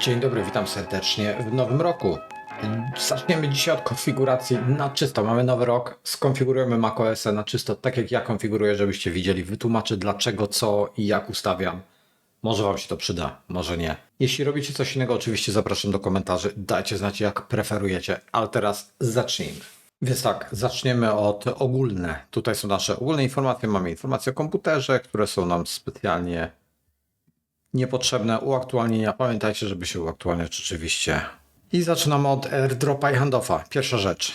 Dzień dobry, witam serdecznie w nowym roku. Zaczniemy dzisiaj od konfiguracji na czysto. Mamy nowy rok, skonfigurujemy macOS na czysto, tak jak ja konfiguruję, żebyście widzieli. Wytłumaczę dlaczego, co i jak ustawiam. Może Wam się to przyda, może nie. Jeśli robicie coś innego, oczywiście zapraszam do komentarzy. Dajcie znać, jak preferujecie. Ale teraz zacznijmy. Więc tak, zaczniemy od ogólne. Tutaj są nasze ogólne informacje. Mamy informacje o komputerze, które są nam specjalnie niepotrzebne uaktualnienia. Pamiętajcie, żeby się uaktualniać oczywiście. I zaczynamy od airdropa i handoffa. Pierwsza rzecz.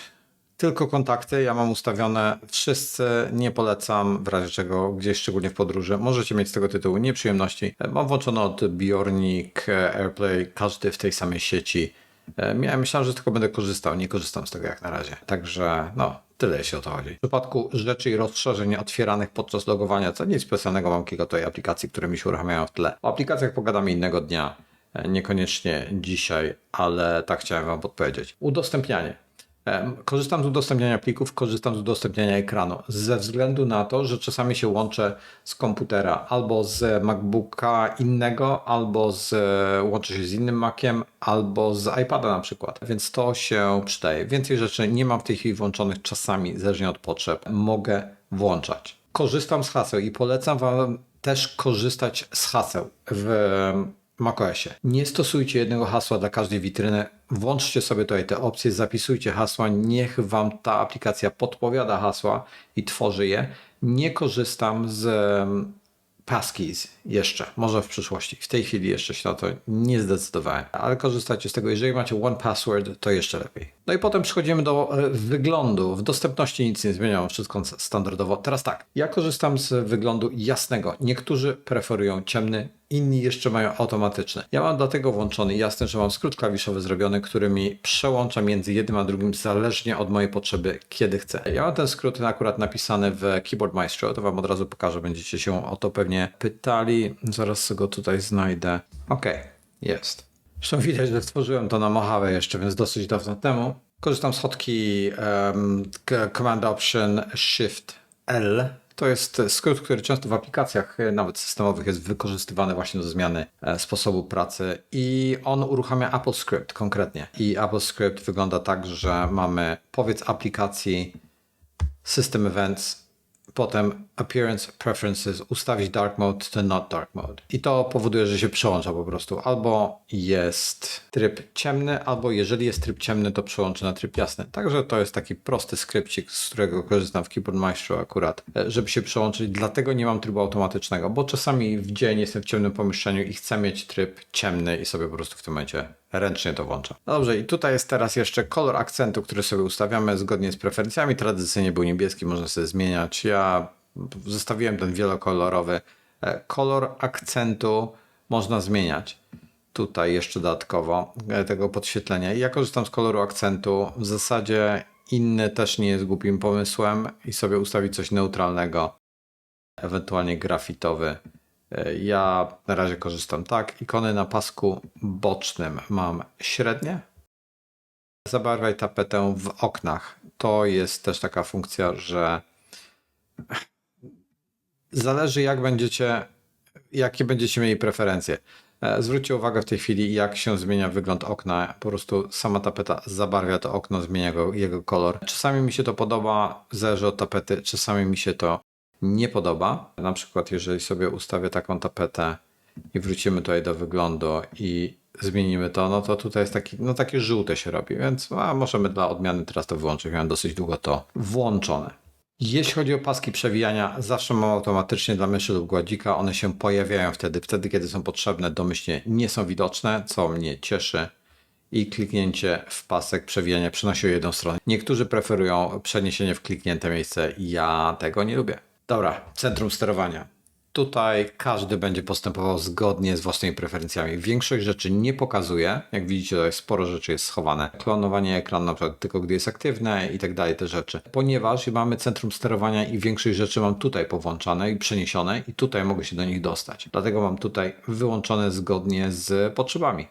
Tylko kontakty, ja mam ustawione wszyscy, nie polecam w razie czego gdzieś, szczególnie w podróży. Możecie mieć z tego tytułu nieprzyjemności. Mam włączone od Bjornik, AirPlay, każdy w tej samej sieci. E, Miałem, myślałem, że tylko będę korzystał, nie korzystam z tego jak na razie. Także no, tyle jeśli o to chodzi. W przypadku rzeczy i rozszerzeń otwieranych podczas logowania, co nic specjalnego, mam kilka tutaj aplikacji, które mi się uruchamiają w tle. O aplikacjach pogadamy innego dnia, e, niekoniecznie dzisiaj, ale tak chciałem Wam podpowiedzieć. Udostępnianie. Korzystam z udostępniania plików, korzystam z udostępniania ekranu, ze względu na to, że czasami się łączę z komputera albo z MacBooka innego, albo z, łączę się z innym Maciem, albo z iPada na przykład, więc to się przydaje. Więcej rzeczy nie mam w tej chwili włączonych, czasami zależnie od potrzeb mogę włączać. Korzystam z haseł i polecam Wam też korzystać z haseł w macOSie. Nie stosujcie jednego hasła dla każdej witryny. Włączcie sobie tutaj te opcje, zapisujcie hasła, niech Wam ta aplikacja podpowiada hasła i tworzy je. Nie korzystam z passkeys jeszcze, może w przyszłości. W tej chwili jeszcze się na to nie zdecydowałem, ale korzystajcie z tego. Jeżeli macie one password, to jeszcze lepiej. No i potem przechodzimy do e, wyglądu. W dostępności nic nie zmieniało, wszystko standardowo. Teraz tak, ja korzystam z wyglądu jasnego. Niektórzy preferują ciemny, inni jeszcze mają automatyczne. Ja mam dlatego włączony jasny, że mam skrót klawiszowy zrobiony, który mi przełącza między jednym a drugim zależnie od mojej potrzeby, kiedy chcę. Ja mam ten skrót akurat napisany w Keyboard Maestro, to wam od razu pokażę, będziecie się o to pewnie pytali. Zaraz go tutaj znajdę. Okej, jest. Zresztą widać, że stworzyłem to na Mojave jeszcze, więc dosyć dawno temu. Korzystam z hotkey um, Command Option Shift L. To jest skrót, który często w aplikacjach, e, nawet systemowych, jest wykorzystywany właśnie do zmiany e, sposobu pracy i on uruchamia AppleScript konkretnie. I AppleScript wygląda tak, że mamy powiedz aplikacji System Events, potem Appearance Preferences, ustawić Dark Mode to Not Dark Mode. I to powoduje, że się przełącza po prostu. Albo jest tryb ciemny, albo jeżeli jest tryb ciemny, to przełączy na tryb jasny. Także to jest taki prosty skrypcik, z którego korzystam w Keyboard Maestro akurat, e, żeby się przełączyć. Dlatego nie mam trybu automatycznego, bo czasami w dzień jestem w ciemnym pomieszczeniu i chcę mieć tryb ciemny i sobie po prostu w tym momencie ręcznie to włączam. Dobrze, i tutaj jest teraz jeszcze kolor akcentu, który sobie ustawiamy zgodnie z preferencjami. Tradycyjnie był niebieski, można sobie zmieniać. Ja zostawiłem ten wielokolorowy. E, Kolor akcentu można zmieniać. Tutaj jeszcze dodatkowo e, tego podświetlenia. Ja korzystam z koloru akcentu. W zasadzie inny też nie jest głupim pomysłem i sobie ustawić coś neutralnego, ewentualnie grafitowy. E, Ja na razie korzystam tak. Ikony na pasku bocznym mam średnie. Zabarwiaj tapetę w oknach. To jest też taka funkcja, że zależy jak będziecie, jakie będziecie mieli preferencje. E, Zwróćcie uwagę w tej chwili, jak się zmienia wygląd okna. Po prostu sama tapeta zabarwia to okno, zmienia go, jego kolor. Czasami mi się to podoba, zależy od tapety, czasami mi się to nie podoba. Na przykład, jeżeli sobie ustawię taką tapetę i wrócimy tutaj do wyglądu i zmienimy to, no to tutaj jest taki, no takie żółte się robi, więc a, możemy dla odmiany teraz to wyłączyć. Miałem dosyć długo to włączone. Jeśli chodzi o paski przewijania, zawsze mam automatycznie dla myszy lub gładzika. One się pojawiają wtedy, wtedy kiedy są potrzebne, domyślnie nie są widoczne, co mnie cieszy. I kliknięcie w pasek przewijania przenosi o jedną stronę. Niektórzy preferują przeniesienie w kliknięte miejsce. Ja tego nie lubię. Dobra, centrum sterowania. Tutaj każdy będzie postępował zgodnie z własnymi preferencjami. Większość rzeczy nie pokazuje. Jak widzicie, tutaj sporo rzeczy jest schowane. Klonowanie ekranu na przykład tylko gdy jest aktywne i tak dalej, te rzeczy. Ponieważ mamy centrum sterowania i większość rzeczy mam tutaj powłączane i przeniesione i tutaj mogę się do nich dostać. Dlatego mam tutaj wyłączone zgodnie z potrzebami.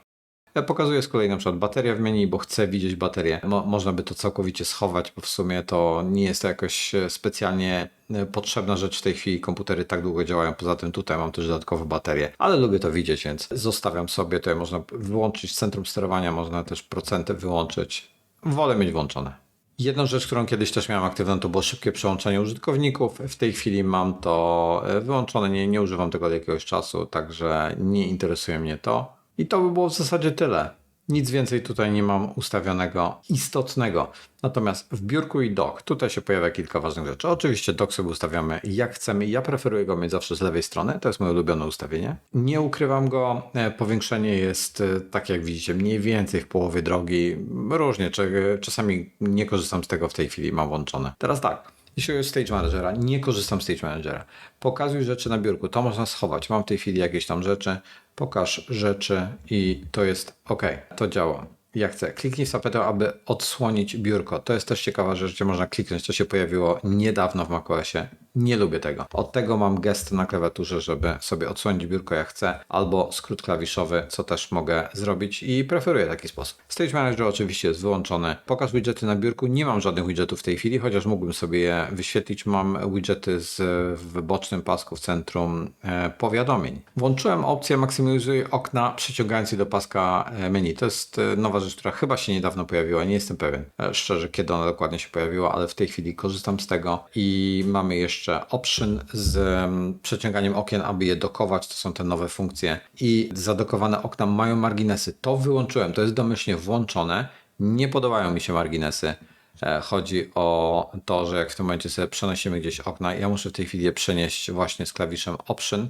E, Pokazuję z kolei na przykład baterię w menu, bo chcę widzieć baterię. Mo można by to całkowicie schować, bo w sumie to nie jest to jakoś e, specjalnie e, potrzebna rzecz w tej chwili. Komputery tak długo działają. Poza tym tutaj mam też dodatkowe baterie, ale lubię to widzieć, więc zostawiam sobie. Tutaj można wyłączyć centrum sterowania, można też procenty wyłączyć. Wolę mieć włączone. Jedną rzecz, którą kiedyś też miałem aktywną, to było szybkie przełączenie użytkowników. W tej chwili mam to e, wyłączone, nie, nie używam tego od jakiegoś czasu, także nie interesuje mnie to. I to by było w zasadzie tyle. Nic więcej tutaj nie mam ustawionego istotnego. Natomiast w biurku i dock tutaj się pojawia kilka ważnych rzeczy. Oczywiście dock sobie ustawiamy jak chcemy. Ja preferuję go mieć zawsze z lewej strony. To jest moje ulubione ustawienie. Nie ukrywam go. E, Powiększenie jest, e, tak jak widzicie, mniej więcej w połowie drogi. Różnie. czy- Czasami nie korzystam z tego w tej chwili. Mam włączone. Teraz tak. Jeśli chodzi o Stage Managera, nie korzystam z Stage Managera. Pokazuj rzeczy na biurku, to można schować. Mam w tej chwili jakieś tam rzeczy. Pokaż rzeczy i to jest ok. To działa. Jak chcę. Kliknij w aby odsłonić biurko. To jest też ciekawa rzecz, gdzie można kliknąć. To się pojawiło niedawno w macOSie. Nie lubię tego. Od tego mam gest na klawiaturze, żeby sobie odsłonić biurko jak chcę, albo skrót klawiszowy, co też mogę zrobić i preferuję taki sposób. Stage Manager oczywiście jest wyłączony. Pokaż widgety na biurku. Nie mam żadnych widgetów w tej chwili, chociaż mógłbym sobie je wyświetlić. Mam widgety z, w bocznym pasku w centrum e, powiadomień. Włączyłem opcję maksymalizuj okna przyciągając do paska e, menu. To jest e, nowa rzecz, która chyba się niedawno pojawiła. Nie jestem pewien szczerze, kiedy ona dokładnie się pojawiła, ale w tej chwili korzystam z tego i mamy jeszcze option z em, przeciąganiem okien, aby je dokować. To są te nowe funkcje i zadokowane okna mają marginesy. To wyłączyłem, to jest domyślnie włączone. Nie podobają mi się marginesy. E, Chodzi o to, że jak w tym momencie sobie przenosimy gdzieś okna, ja muszę w tej chwili je przenieść właśnie z klawiszem Option,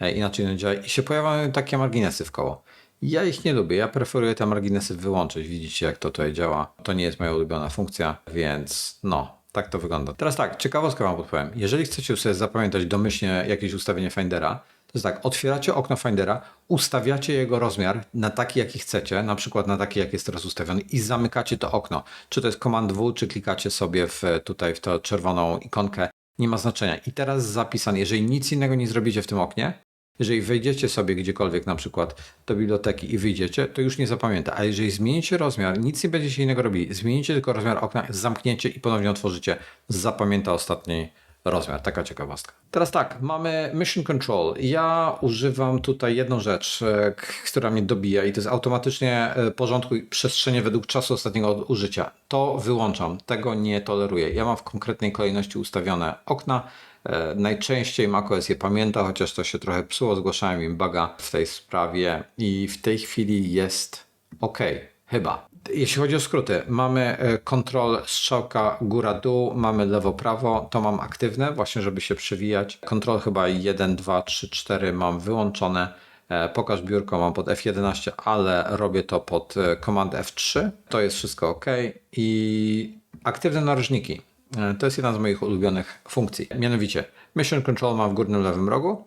e, inaczej nie działa i się pojawiają takie marginesy w koło. Ja ich nie lubię, ja preferuję te marginesy wyłączyć. Widzicie, jak to tutaj działa. To nie jest moja ulubiona funkcja, więc no, tak to wygląda. Teraz tak, ciekawostkę Wam podpowiem. Jeżeli chcecie sobie zapamiętać domyślnie jakieś ustawienie Findera, to jest tak, otwieracie okno Findera, ustawiacie jego rozmiar na taki, jaki chcecie, na przykład na taki, jak jest teraz ustawiony i zamykacie to okno. Czy to jest Command W, czy klikacie sobie w, tutaj w tę czerwoną ikonkę, nie ma znaczenia. I teraz zapisane, jeżeli nic innego nie zrobicie w tym oknie, jeżeli wejdziecie sobie gdziekolwiek na przykład do biblioteki i wyjdziecie, to już nie zapamięta. A jeżeli zmienicie rozmiar, nic nie będziecie innego robili, zmienicie tylko rozmiar okna, zamkniecie i ponownie otworzycie, zapamięta ostatni rozmiar. Taka ciekawostka. Teraz tak, mamy Mission Control. Ja używam tutaj jedną rzecz, e, która mnie dobija i to jest automatycznie e, porządkuj przestrzenie według czasu ostatniego użycia. To wyłączam, tego nie toleruję. Ja mam w konkretnej kolejności ustawione okna. E, Najczęściej macOS je pamięta, chociaż to się trochę psuło. Zgłaszałem im buga w tej sprawie i w tej chwili jest ok, chyba. Jeśli chodzi o skróty, mamy e, kontrol strzałka góra-dół, mamy lewo-prawo, to mam aktywne, właśnie żeby się przewijać. Kontrol chyba 1, 2, 3, 4 mam wyłączone. E, Pokaż biurko mam pod F11, ale robię to pod Command F3. To jest wszystko ok. I aktywne narożniki. E, To jest jedna z moich ulubionych funkcji. Mianowicie Mission Control mam w górnym lewym rogu.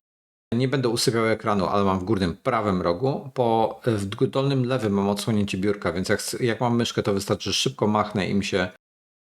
Nie będę usypiał ekranu, ale mam w górnym prawym rogu. Po w dolnym lewym mam odsłonięcie biurka, więc jak, jak mam myszkę, to wystarczy, szybko machnę i mi się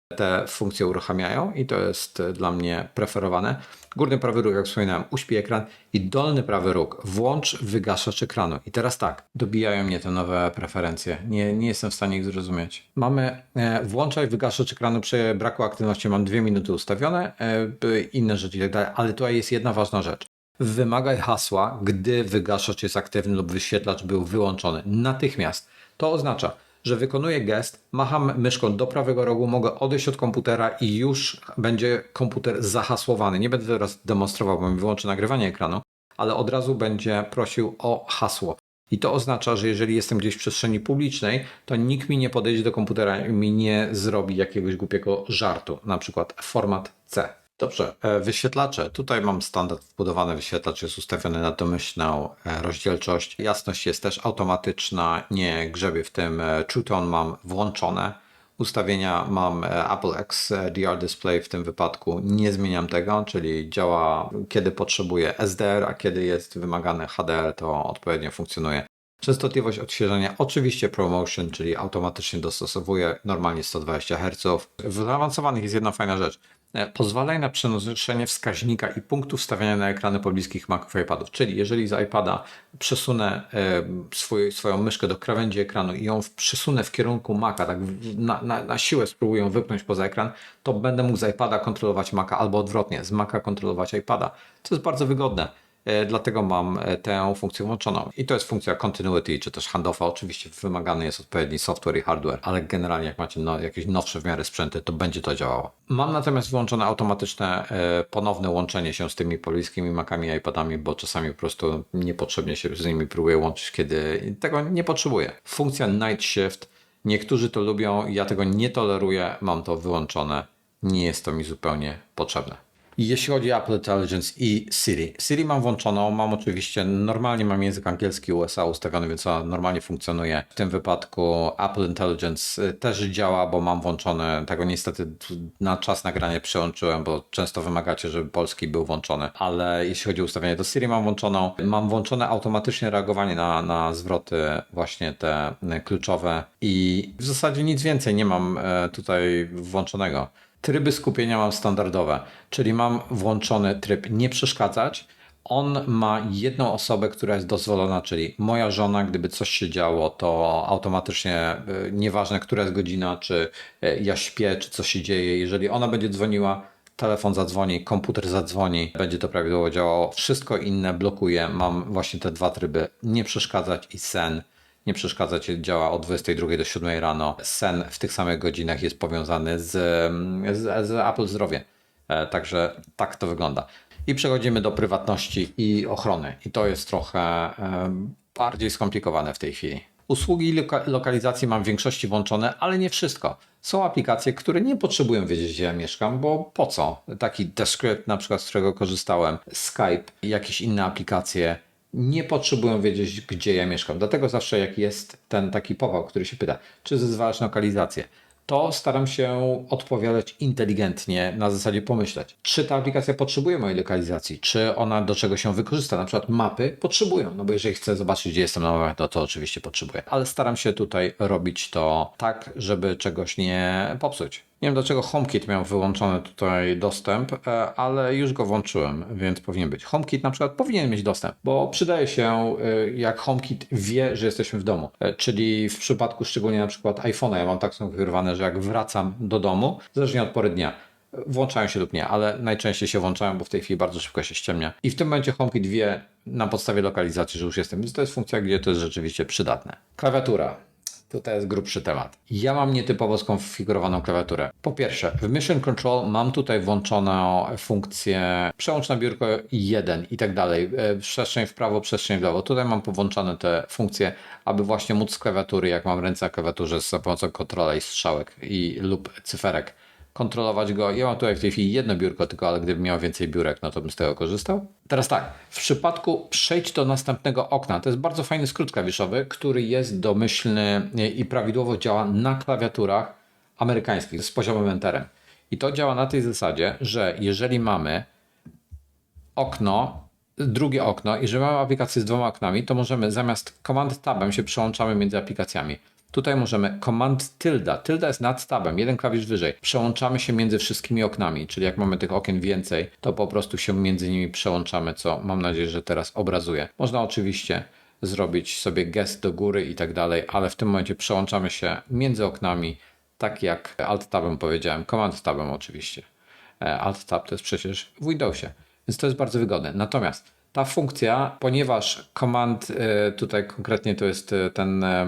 te funkcje uruchamiają i to jest e, dla mnie preferowane. Górny prawy róg, jak wspominałem, uśpi ekran i dolny prawy róg, włącz wygaszacz ekranu. I teraz tak, dobijają mnie te nowe preferencje. Nie, nie jestem w stanie ich zrozumieć. Mamy e, włączaj wygaszacz ekranu przy braku aktywności, mam dwie minuty ustawione, e, inne rzeczy i tak dalej, ale tutaj jest jedna ważna rzecz. Wymagaj hasła, gdy wygaszacz jest aktywny lub wyświetlacz był wyłączony. Natychmiast. To oznacza, że wykonuję gest, macham myszką do prawego rogu, mogę odejść od komputera i już będzie komputer zahasłowany. Nie będę teraz demonstrował, bo mi wyłączy nagrywanie ekranu, ale od razu będzie prosił o hasło. I to oznacza, że jeżeli jestem gdzieś w przestrzeni publicznej, to nikt mi nie podejdzie do komputera i mi nie zrobi jakiegoś głupiego żartu, na przykład format C. Dobrze, e, wyświetlacze. Tutaj mam standard wbudowany wyświetlacz, jest ustawiony na domyślną e, rozdzielczość. Jasność jest też automatyczna, nie grzebie w tym. True Tone mam włączone. Ustawienia mam e, Apple XDR Display w tym wypadku. Nie zmieniam tego, czyli działa kiedy potrzebuję SDR, a kiedy jest wymagany HDR, to odpowiednio funkcjonuje. Częstotliwość odświeżania oczywiście ProMotion, czyli automatycznie dostosowuje normalnie 120 Hz. W zaawansowanych jest jedna fajna rzecz. E, pozwalają na przenoszenie wskaźnika i punktów stawiania na ekrany pobliskich Maców iPadów. Czyli jeżeli z iPada przesunę e, swój, swoją myszkę do krawędzi ekranu i ją przesunę w kierunku Maca, tak na, na, na siłę spróbuję ją wypchnąć poza ekran, to będę mógł z iPada kontrolować Maca albo odwrotnie, z Maca kontrolować iPada. To jest bardzo wygodne. E, Dlatego mam e, tę funkcję włączoną. I to jest funkcja continuity, czy też handoffa. Oczywiście wymagany jest odpowiedni software i hardware, ale generalnie jak macie no, jakieś nowsze w miarę sprzęty, to będzie to działało. Mam natomiast włączone automatyczne e, ponowne łączenie się z tymi pobliskimi Macami i iPadami, bo czasami po prostu niepotrzebnie się z nimi próbuję łączyć, kiedy tego nie potrzebuję. Funkcja Night Shift. Niektórzy to lubią, ja tego nie toleruję, mam to wyłączone. Nie jest to mi zupełnie potrzebne. Jeśli chodzi o Apple Intelligence i Siri. Siri mam włączoną, mam oczywiście, normalnie mam język angielski USA ustawiony, więc ona normalnie funkcjonuje. W tym wypadku Apple Intelligence y, też działa, bo mam włączone, tego niestety na czas nagrania przełączyłem, bo często wymagacie, żeby polski był włączony, ale jeśli chodzi o ustawienie do Siri mam włączoną. Mam włączone automatyczne reagowanie na, na zwroty właśnie te y, kluczowe i w zasadzie nic więcej nie mam e, tutaj włączonego. Tryby skupienia mam standardowe, czyli mam włączony tryb nie przeszkadzać. On ma jedną osobę, która jest dozwolona, czyli moja żona, gdyby coś się działo, to automatycznie, y, nieważne która jest godzina, czy y, ja śpię, czy co się dzieje, jeżeli ona będzie dzwoniła, telefon zadzwoni, komputer zadzwoni, będzie to prawidłowo działało. Wszystko inne blokuje. Mam właśnie te dwa tryby: nie przeszkadzać i sen nie przeszkadzać, działa od 22 do 7 rano. Sen w tych samych godzinach jest powiązany z, z, z Apple Zdrowie. E, Także tak to wygląda. I przechodzimy do prywatności i ochrony. I to jest trochę e, bardziej skomplikowane w tej chwili. Usługi loka lokalizacji mam w większości włączone, ale nie wszystko. Są aplikacje, które nie potrzebują wiedzieć, gdzie ja mieszkam, bo po co? Taki Descript, na przykład, z którego korzystałem, Skype, jakieś inne aplikacje nie potrzebują wiedzieć, gdzie ja mieszkam. Dlatego zawsze jak jest ten taki pował, który się pyta, czy zezwalasz na lokalizację, to staram się odpowiadać inteligentnie, na zasadzie pomyśleć, czy ta aplikacja potrzebuje mojej lokalizacji, czy ona do czego się wykorzysta. Na przykład mapy potrzebują, no bo jeżeli chcę zobaczyć, gdzie jestem na mapach, to, to oczywiście potrzebuję. Ale staram się tutaj robić to tak, żeby czegoś nie popsuć. Nie wiem dlaczego HomeKit miał wyłączony tutaj dostęp, e, ale już go włączyłem, więc powinien być. HomeKit na przykład powinien mieć dostęp, bo przydaje się, e, jak HomeKit wie, że jesteśmy w domu. E, Czyli w przypadku szczególnie na przykład iPhone'a, ja mam tak skonfigurowane, że jak wracam do domu, zależnie od pory dnia, włączają się lub nie, ale najczęściej się włączają, bo w tej chwili bardzo szybko się ściemnia. I w tym momencie HomeKit wie na podstawie lokalizacji, że już jestem, więc to jest funkcja, gdzie to jest rzeczywiście przydatne. Klawiatura. Tutaj jest grubszy temat. Ja mam nietypowo skonfigurowaną klawiaturę. Po pierwsze, w Mission Control mam tutaj włączoną funkcję przełącz na biurko 1 i tak dalej. E, Przestrzeń w prawo, przestrzeń w lewo. Tutaj mam powłączane te funkcje, aby właśnie móc z klawiatury, jak mam ręce na klawiaturze za pomocą kontrola i strzałek i lub cyferek kontrolować go. Ja mam tutaj w tej chwili jedno biurko tylko, ale gdybym miał więcej biurek, no to bym z tego korzystał. Teraz tak, w przypadku przejdź do następnego okna, to jest bardzo fajny skrót klawiszowy, który jest domyślny i prawidłowo działa na klawiaturach amerykańskich z poziomym enterem. I to działa na tej zasadzie, że jeżeli mamy okno, drugie okno i że mamy aplikację z dwoma oknami, to możemy zamiast Command Tabem się przełączamy między aplikacjami. Tutaj możemy Command Tilda. Tilda jest nad tabem, jeden klawisz wyżej. Przełączamy się między wszystkimi oknami, czyli jak mamy tych okien więcej, to po prostu się między nimi przełączamy, co mam nadzieję, że teraz obrazuje. Można oczywiście zrobić sobie gest do góry i tak dalej, ale w tym momencie przełączamy się między oknami, tak jak Alt Tabem powiedziałem, Command Tabem oczywiście. E, Alt Tab to jest przecież w Windowsie, więc to jest bardzo wygodne. Natomiast ta funkcja, ponieważ command e, tutaj konkretnie to jest e, ten e,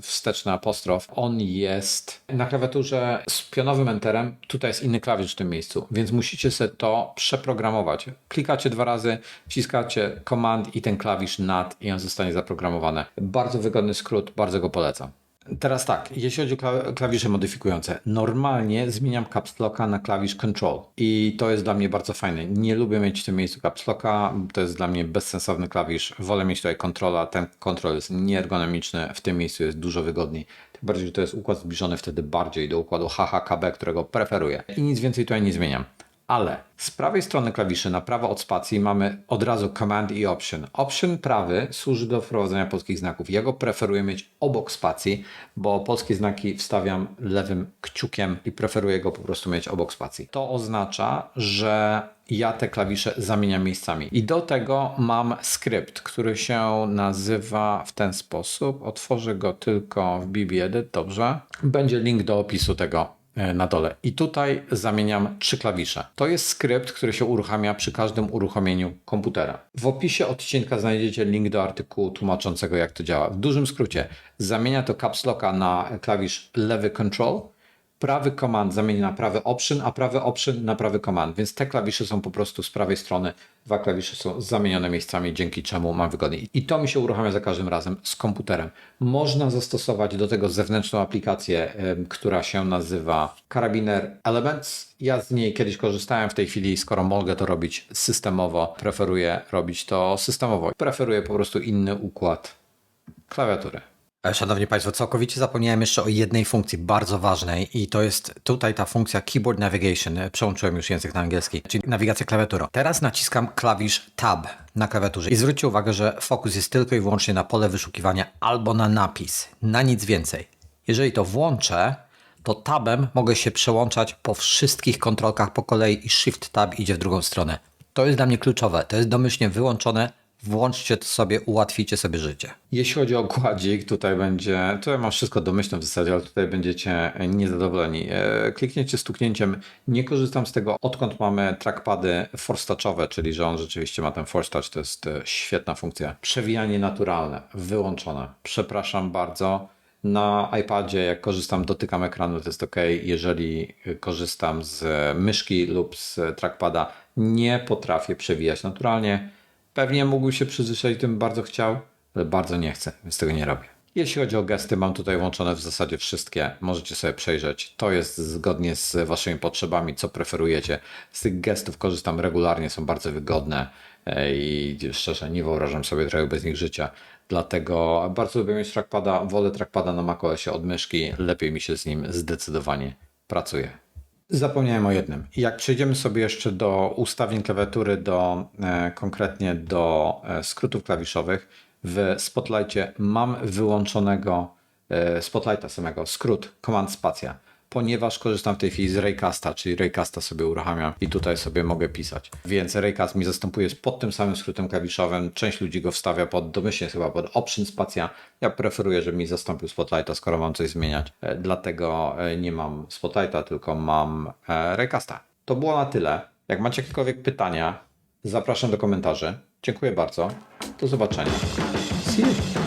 wsteczny apostrof, on jest na klawiaturze z pionowym enterem, tutaj jest inny klawisz w tym miejscu, więc musicie sobie to przeprogramować. Klikacie dwa razy, wciskacie command i ten klawisz nad i on zostanie zaprogramowany. Bardzo wygodny skrót, bardzo go polecam. Teraz tak, jeśli chodzi o kla- klawisze modyfikujące, normalnie zmieniam caps locka na klawisz control i to jest dla mnie bardzo fajne. Nie lubię mieć w tym miejscu caps locka, to jest dla mnie bezsensowny klawisz. Wolę mieć tutaj kontrola, ten kontrol jest nieergonomiczny, w tym miejscu jest dużo wygodniej. Tym bardziej, że to jest układ zbliżony wtedy bardziej do układu HHKB, którego preferuję. I nic więcej tutaj nie zmieniam. Ale z prawej strony klawiszy na prawo od spacji mamy od razu Command i Option. Option prawy służy do wprowadzenia polskich znaków. Ja go preferuję mieć obok spacji, bo polskie znaki wstawiam lewym kciukiem i preferuję go po prostu mieć obok spacji. To oznacza, że ja te klawisze zamieniam miejscami. I do tego mam skrypt, który się nazywa w ten sposób. Otworzę go tylko w BB-Edit, dobrze. Będzie link do opisu tego na dole. I tutaj zamieniam trzy klawisze. To jest skrypt, który się uruchamia przy każdym uruchomieniu komputera. W opisie odcinka znajdziecie link do artykułu tłumaczącego, jak to działa. W dużym skrócie, zamienia to caps locka na klawisz lewy control, prawy command zamieni na prawy option, a prawy option na prawy command, więc te klawisze są po prostu z prawej strony, dwa klawisze są zamienione miejscami, dzięki czemu mam wygodniej. I to mi się uruchamia za każdym razem z komputerem. Można zastosować do tego zewnętrzną aplikację, em, która się nazywa Carabiner Elements. Ja z niej kiedyś korzystałem, w tej chwili, skoro mogę to robić systemowo, preferuję robić to systemowo. Preferuję po prostu inny układ klawiatury. E, Szanowni Państwo, całkowicie zapomniałem jeszcze o jednej funkcji bardzo ważnej i to jest tutaj ta funkcja Keyboard Navigation. E, Przełączyłem już język na angielski, czyli nawigacja klawiaturą. Teraz naciskam klawisz Tab na klawiaturze i zwróćcie uwagę, że fokus jest tylko i wyłącznie na pole wyszukiwania albo na napis, na nic więcej. Jeżeli to włączę, to tabem mogę się przełączać po wszystkich kontrolkach po kolei i Shift Tab idzie w drugą stronę. To jest dla mnie kluczowe. To jest domyślnie wyłączone. Włączcie to sobie, ułatwijcie sobie życie. Jeśli chodzi o kładzik, tutaj będzie, tutaj mam wszystko domyślne w zasadzie, ale tutaj będziecie niezadowoleni. E, Kliknięcie stuknięciem, nie korzystam z tego, odkąd mamy trackpady force touchowe, czyli że on rzeczywiście ma ten force touch, to jest e, świetna funkcja. Przewijanie naturalne, wyłączone. Przepraszam bardzo. Na iPadzie, jak korzystam, dotykam ekranu, to jest ok. Jeżeli korzystam z myszki lub z trackpada, nie potrafię przewijać naturalnie. Pewnie mógłby się przyzwyczaić, tym bardzo chciał, ale bardzo nie chcę, więc tego nie robię. Jeśli chodzi o gesty, mam tutaj łączone w zasadzie wszystkie. Możecie sobie przejrzeć. To jest zgodnie z waszymi potrzebami, co preferujecie. Z tych gestów korzystam regularnie, są bardzo wygodne e, i szczerze nie wyobrażam sobie trochę bez nich życia. Dlatego bardzo lubię mieć trackpada, wolę trackpada na macOSie od myszki, lepiej mi się z nim zdecydowanie pracuje. Zapomniałem o jednym. Jak przejdziemy sobie jeszcze do ustawień klawiatury, do, e, konkretnie do e, skrótów klawiszowych, w Spotlightie mam wyłączonego e, Spotlighta samego, skrót Command Spacja, ponieważ korzystam w tej chwili z Raycasta, czyli Raycasta sobie uruchamiam i tutaj sobie mogę pisać. Więc Raycast mi zastępuje pod tym samym skrótem klawiszowym. Część ludzi go wstawia pod, domyślnie chyba pod Option Spacja. Ja preferuję, żeby mi zastąpił Spotlighta, skoro mam coś zmieniać. E, Dlatego e, nie mam Spotlighta, tylko mam e, Raycasta. To było na tyle. Jak macie jakiekolwiek pytania, zapraszam do komentarzy. Dziękuję bardzo. Do zobaczenia. See you.